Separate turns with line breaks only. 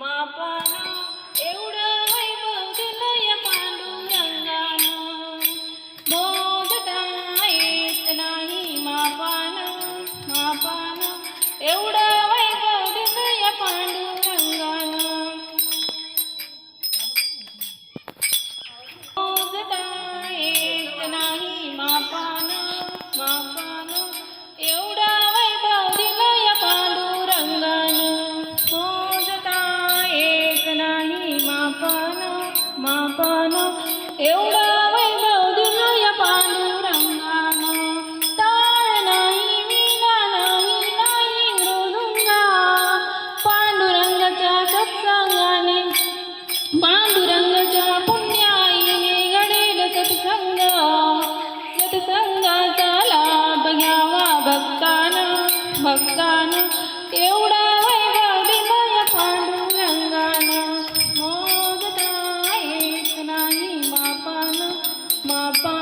मापान एवढं मापानो. एवढा वैभव दिलो या पांडुरंगानो. ताळ नाही मीना नाही नाही मृदुंगा. पांडुरंगाच्या सत्संगाने पांडुरंगाच्या पुण्याईने घडेल सत्संग. सत्संगाचा लाभ घ्यावा भक्ताना भक्ताना. एवढा 妈爸。